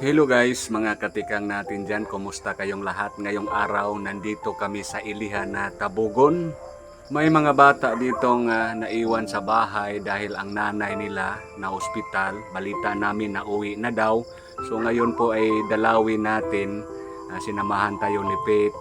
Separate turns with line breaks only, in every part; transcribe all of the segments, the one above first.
Hello guys, mga katikang natin dyan. Kumusta kayong lahat? Ngayong araw, nandito kami sa Ilihan na Tabugon. May mga bata ditong ah, naiwan sa bahay dahil ang nanay nila na ospital. Balita namin na uwi na daw. So ngayon po ay dalawin natin. ah, sinamahan tayo ni Faith,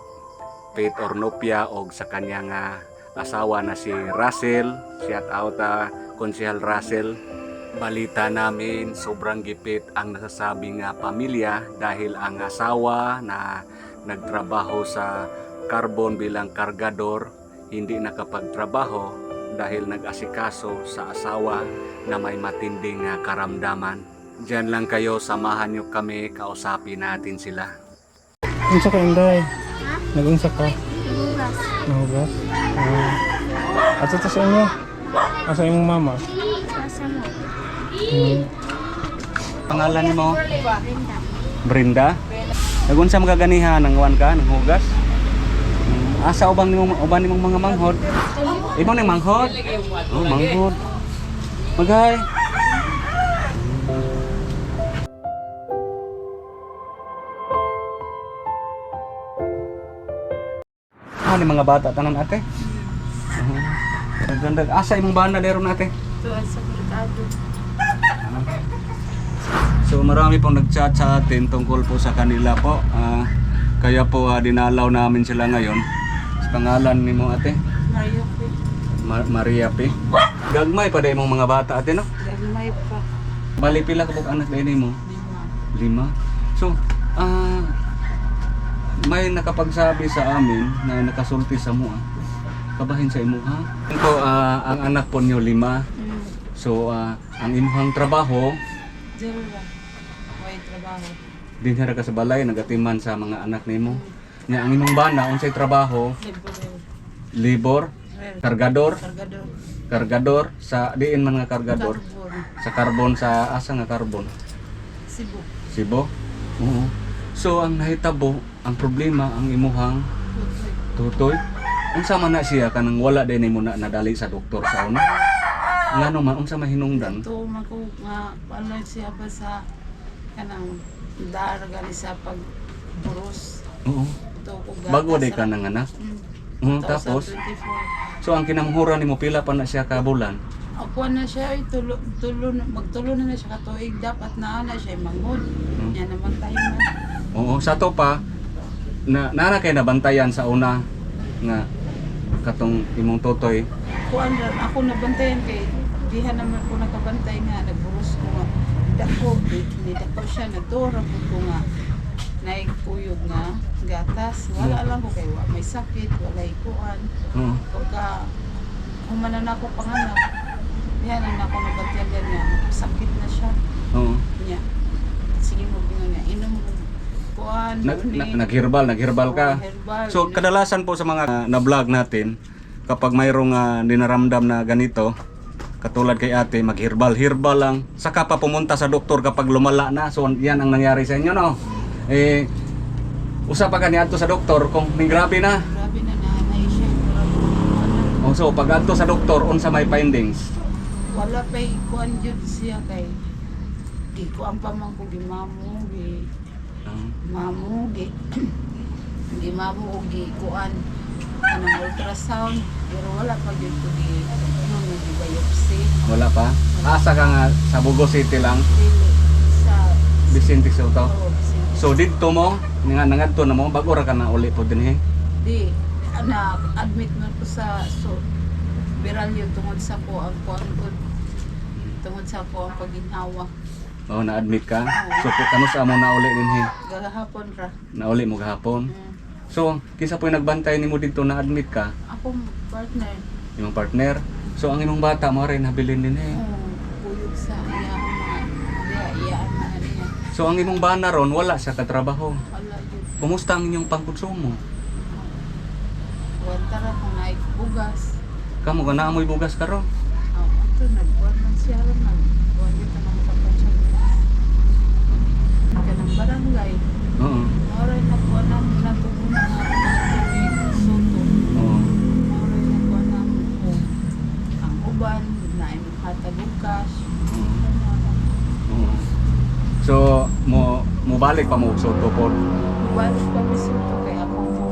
Faith Ornopia o sa kanyang ah, asawa na si Russell. Shout out ah, Konsehal Russell. Balita namin sobrang gipit ang nasasabing nga pamilya dahil ang asawa na nagtrabaho sa carbon bilang kargador hindi nakapagtrabaho dahil nag-asikaso sa asawa na may matinding karamdaman. Diyan lang kayo, samahan nyo kami, kausapin natin sila.
Unsa ka inday?
Ha?
Nagunsa ka?
Bukas.
Nahugas? Ah. At sa sa inyo? Asa imong mama?
Kasa mo.
Hmm.
Pangalan ni mo?
Brenda.
Brenda. Nagunsa magaganihan ng wan ka, ng hugas? Hmm, Asa ubang nimong uban nimong mga manghod? Ibang ning manghod? Oh, manghod. Magay. Ah, ni mga bata tanan ate. Uh Ganda. Asa imong bana deron ate?
Tuwan sa merkado.
So marami pong nag-chat sa atin tungkol po sa kanila po. Ah, kaya po ah, dinalaw namin sila ngayon. Sa pangalan ni mo ate,
Mario ko.
Ma- Maria P. Gagmay pa dahil mong mga bata ate no?
Gamay pa.
Bali pila ka po anak dahil mo?
Lima.
Lima. So, ah may nakapagsabi sa amin na nakasulti sa mo ah. Kabahin sa imo ha? Po, ah, ang anak po niyo lima.
Hmm.
So, ah, ang imuhang trabaho,
Zero lang. May trabaho.
din siya ka sa balay, nagatiman sa mga anak nimo. Nya ang imong bana unsay trabaho,
Rel.
kargador,
Kargador.
sa diin man nga kargador, sa carbon sa asa nga carbon,
Cebu.
Sibo. Oo. So ang nahitabo, ang problema ang imuhang
Tutoy.
Unsa man na siya kanang wala din nimo na nadali sa doktor sa una. Ngano man unsa mahinungdan?
Ito man ko nga ano siya ba sa kanang daraga ni sa pag buros.
Oo. Bago day ka nang anak.
Hmm.
Mm, tapos
2024.
so ang kinamhuran nimo pila pa na siya ka bulan.
Ako na siya ay tulo, tulo, magtulo na na siya katuig dapat na na siya manghod.
Hmm.
Yan naman tayo man.
Oo, sa to pa na nana kay nabantayan sa una nga katong imong totoy.
Kuan ako nabantayan kay diha naman ko nakabantay nga nga dako hindi dako siya nagtura po ko nga naikuyog nga gatas wala lang ko kay wa may sakit wala kuan
Oo.
pagka humanan ako panganak yan ang ako nabantayan nga sakit na siya
Oo.
niya sige mo bingon nga inom mo kuan
Nag, na, nagherbal, nagherbal ka.
Herbal.
So kadalasan po sa mga na-vlog natin kapag mayroong uh, dinaramdam na ganito katulad kay ate magherbal herbal lang. Saka pa pumunta sa doktor kapag lumala na. So yan ang nangyari sa inyo no? Eh usa pa kani adto sa doktor kung may grabe na?
Grabe na nanay siya. Grabe na.
oh, so pag adto sa doktor unsa may findings?
Wala pa kuan jud siya kay di ko ang pamang ko gi mamo gi
Ah,
mamo gi gi mamo gi kuan anong ultrasound pero wala pa jud ko gi ano gi biopsy.
Wala pa? Asa ka nga sa Bugo City lang?
Sa
Vicente Soto?
Si-
so dito mo nga nangadto na mo bago ra ka na uli po din eh
di na admit man ko sa so viral yun tungod sa ko ang kuan ko. Tungod sa ko ang paginhawa.
Oh na-admit ka? So kanusa mo na uli din eh
gagahapon ra.
Nauli mo gahapon.
Mm.
So, kisa po yung nagbantay nimo dito na admit ka,
ako partner
imong partner. So, ang imong bata mo rin nabilin din eh.
Kuyog sa iya mga iya niya.
So, ang imong bana ron wala siya katrabaho.
Wala yun.
Kumusta ang inyong pangkonsumo?
Wala ra kung bugas.
Kamo ka naamoy bugas ka ro?
Oh, ito nagbuwan man siya ron nagbuwan dito na makapan siya bugas. Kanang barangay.
Oo.
Maray nagbuwan na natugon na nga mga soto.
Oo.
Maray nagbuwan na oh, ang uban na hatag og cash.
Oo. Oo. So, mo mubalik pa mo po.
Kami suto kay ako mo.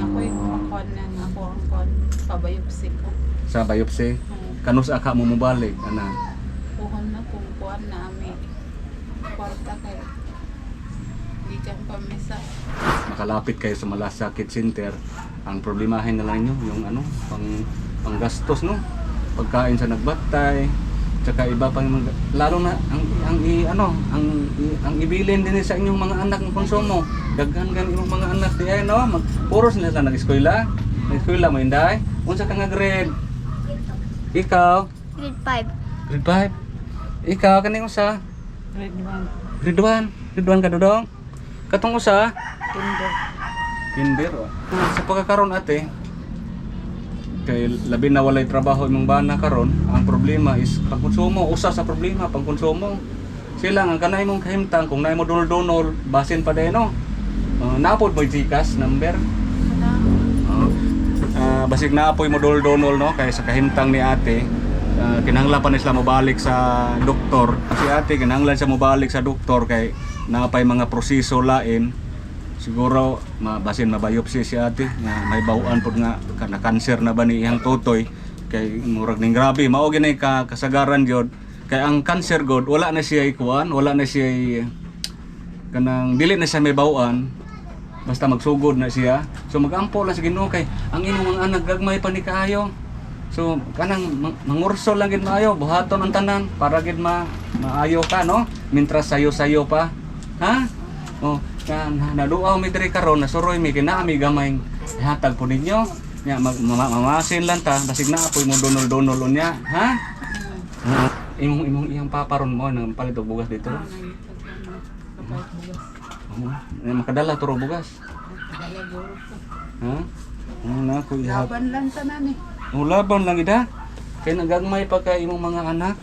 Ako yung kumakon na ako ang kon. Pabayopsi ko.
Sa biopsy.
Hmm.
Kanus aka mo mubalik ana.
Kuhan na kung kuhan na ami. Kwarta kay. Di kang pamisa.
Makalapit kayo sa malasakit center. Ang problemahin na lang nyo yung ano, pang panggastos no. Pagkain sa nagbatay, tsaka iba pang mga, lalo na ang ang i, ano, ang i, ang ibilin din sa inyong mga anak ng konsumo. Daghan gan imong mga anak di ay no, mag puros nila sa nag-eskwela. Nag-eskwela mo inday. Unsa ka nga grade? Ikaw,
Grade 5.
grade 5. Ikaw kaning usa?
Grade 1.
Grade 1. Grade 1 ka dodong. Katong usa?
Kinder.
Kinder. oh. Sa pagkakaroon ate, kay labi na walay trabaho imong bana karon, ang problema is pangkonsumo, usa sa problema pangkonsumo. Sila ang kanay mong kahimtang kung naay mo donol-donol, basin pa din no. Uh, napod mo GCash number. Uh, uh, basig naapoy mo donol-donol no kay sa kahimtang ni ate. Uh, kinahanglan pa na sila mobalik sa doktor. Si ate kinahanglan siya mobalik sa doktor kay naapay mga proseso lain siguro mabasin mabiopsy si ate nga may bawaan pud nga kana cancer na ba ni iyang tutoy kay murag ning grabe mao ginay ka kasagaran gyud. Kay ang cancer god wala na siya ikuan wala na siya kanang dili na siya may bawaan basta magsugod na siya. So magampo lang sa Ginoo kay ang imong anak gagmay pa ni kaayo. So kanang mang- mangurso lang gid maayo buhaton ang tanan para gid ma maayo ka no? Mintras sayo-sayo pa. Ha? Oh na naduaw mi diri karon nasuroy mi kinaami gamay ihatag po ninyo nya mamasin lang ta basig na apoy mo donol-donol unya ha imong imong iyang paparon mo nang palit og bugas dito. Eh, makadala turo bugas ha ano na ko ihat
Laban lang tanan eh.
Ang laban lang ida. Kaya nagagmay pa kay imong mga anak.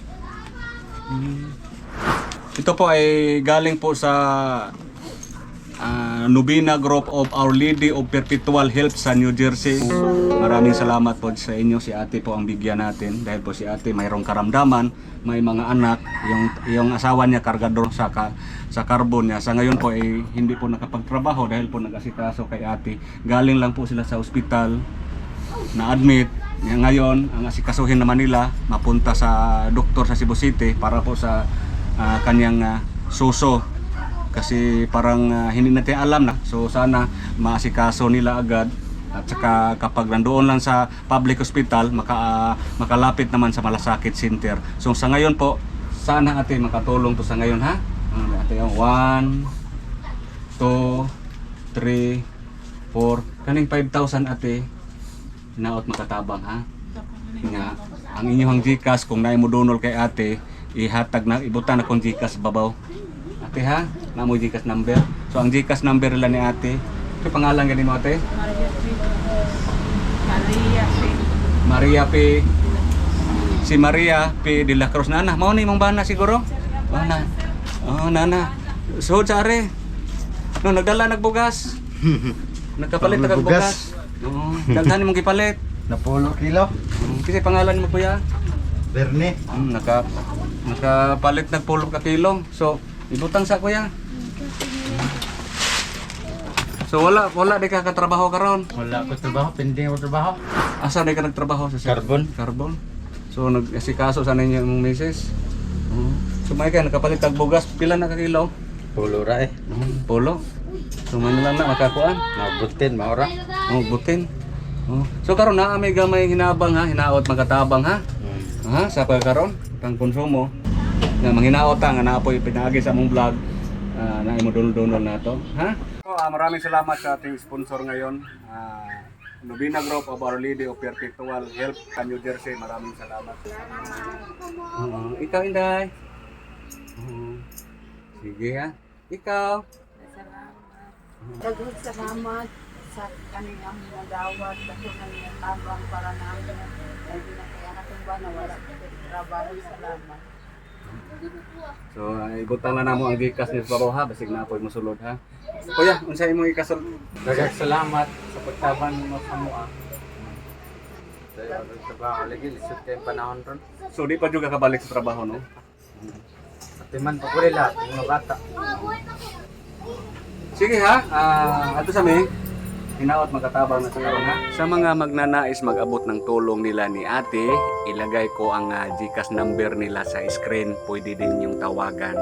Hmm. Ito po ay galing po sa ah, Nubina Group of Our Lady of Perpetual Help sa New Jersey. Maraming salamat po sa inyo. Si ate po ang bigyan natin. Dahil po si ate mayroong karamdaman, may mga anak. Yung, yung asawa niya kargador sa, ka, sa carbon niya. Sa ngayon po ay hindi po nakapagtrabaho dahil po nag-asikaso kay ate. Galing lang po sila sa ospital na-admit Nga- ngayon ang asikasuhin naman nila mapunta sa doktor sa Cebu City para po sa ah, kanyang ah, suso kasi parang ah, hindi natin alam na. So sana maasikaso nila agad. At saka kapag nandoon lang sa public hospital maka, ah, makalapit naman sa malasakit center. So sa ngayon po sana ate makatulong to sa ngayon ha? Ano, ate? 1 2 3 4 kaning 5,000 ate hinaot makatabang ha? Nga ang inyong Gcash kung naay mo donol kay ate ihatag na ibutan na kong Gcash babaw ate ha na mo Gcash number so ang Gcash number nila ni ate ito pangalan gani mo ate
Maria P. Maria P.
Maria P si Maria P de la Cruz nana mao ni mong bana siguro oh na oh nana so sa are no nagdala nagbugas nagkapalit
Nagbugas.
nagbugas Oo, daghan mong gipalit.
Napulo kilo.
Um, kasi pangalan mo po ya?
Berne.
Um, naka nakapalit nagpulog ka kilo. So, ibutang sa kuya. So wala wala di ka katrabaho karon.
Wala ko trabaho, pending ako trabaho.
Asa di ka nagtrabaho sa
Carbon.
Carbon. So nag-asikaso sa ninyo mong misis. So may ka nakapalit tag bugas pila na ka kilo?
Pulo ra eh.
Um, polo. So man lang na makakuan.
Nabutin, maura.
Oh, butin. Oh. So karon na may gamay hinabang ha, hinaot magatabang ha. Ha, sa pagkaron pang konsumo nga manghinaot nga naapoy pinaagi sa among vlog uh, na imo dunol-dunol na to, ha? So, ah, maraming salamat sa ating sponsor ngayon. ah Nubina Group of Our Lady of Perpetual Help sa New Jersey. Maraming salamat. Oo, ikaw Inday. Oo. Sige ha. Ikaw.
Salamat. Dagod salamat sa kanilang nagawad kasi kanilang tabang para namin ay dinakayanan kung ba na wala sa trabaho. Salamat.
So, uh, ibutang na namo ang gikas ni Babaw ha, basig na apoy mosulod ha. Kuya, unsay imong ikasol?
Dagang salamat sa pagtaban mo sa ron.
So, di pa juga kabalik sa trabaho, no?
Atiman pa ko yung mga bata.
Sige ha, ah, ato sa mi. Hinaot magkatabang na sa karon ha. Sa mga magnanais mag-abot ng tulong nila ni Ate, ilagay ko ang ah, GCash number nila sa screen. Pwede din yung tawagan.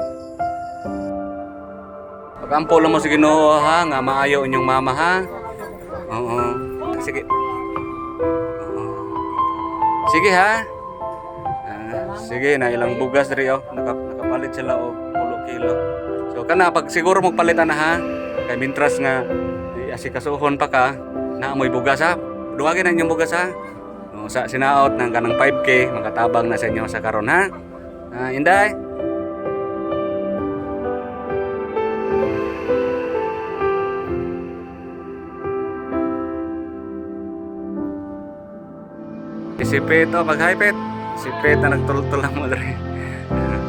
Pag-ampo lang mo sa Ginoo ha, nga maayo inyong mama ha. Oo. Sige. Oo. Sige ha. Ah, sige na ilang bugas diri oh. Naka, nakapalit sila og 10 kilo. So kana pag siguro magpalitan na ha. Kay mintras nga asikasuhon pa ka, naamoy bugas ha. Duwagin na inyong bugas ha. O, sa sinaot ng kanang 5k makatabang na sa inyo sa karon ha. Ah, Inday. Si Pet, oh, pag-hi Pet. Si Pet na nagtultol lang mo dre.